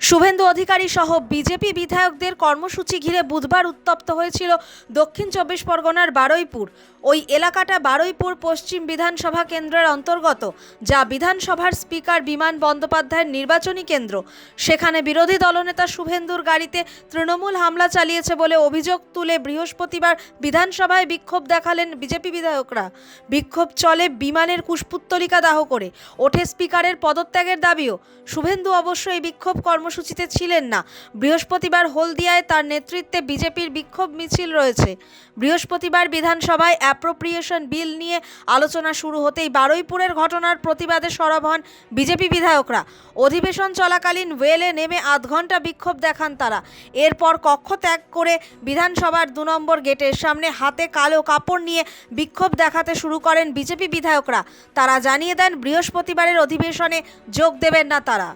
শুভেন্দু অধিকারী সহ বিজেপি বিধায়কদের কর্মসূচি ঘিরে বুধবার উত্তপ্ত হয়েছিল দক্ষিণ চব্বিশ পরগনার বারুইপুর। ওই এলাকাটা বারুইপুর পশ্চিম বিধানসভা কেন্দ্রের অন্তর্গত, যা বিধানসভার স্পিকার বিমান বন্দ্যোপাধ্যায়ের নির্বাচনী কেন্দ্র। সেখানে বিরোধী দলনেতা শুভেন্দুর গাড়িতে তৃণমূল হামলা চালিয়েছে বলে অভিযোগ তুলে বৃহস্পতিবার বিধানসভায় বিক্ষোভ দেখালেন বিজেপি বিধায়করা। বিক্ষোভ চলে বিমানের কুশপুত্তলিকা দাহ করে, ওঠে স্পিকারের পদত্যাগের দাবিও। শুভেন্দু অবশ্য এই বিক্ষোভ কর্মসূচিতে ছিলেন না। বৃহস্পতিবার হলদিয়ায় তার নেতৃত্বে বিজেপির বিক্ষোভ মিছিল রয়েছে। বৃহস্পতিবার বিধানসভায় অ্যাপ্রোপ্রিয়েশন বিল নিয়ে আলোচনা শুরু হতেই বারুইপুরের ঘটনার প্রতিবাদে সরব হন বিজেপি বিধায়করা। অধিবেশন চলাকালীন ওয়েলে নেমে আধ ঘণ্টা বিক্ষোভ দেখান তারা। এরপর কক্ষ ত্যাগ করে বিধানসভার দু নম্বর গেটের সামনে হাতে কালো কাপড় নিয়ে বিক্ষোভ দেখাতে শুরু করেন বিজেপি বিধায়করা। তারা জানিয়ে দেন, বৃহস্পতিবারের অধিবেশনে যোগ দেবেন না তারা।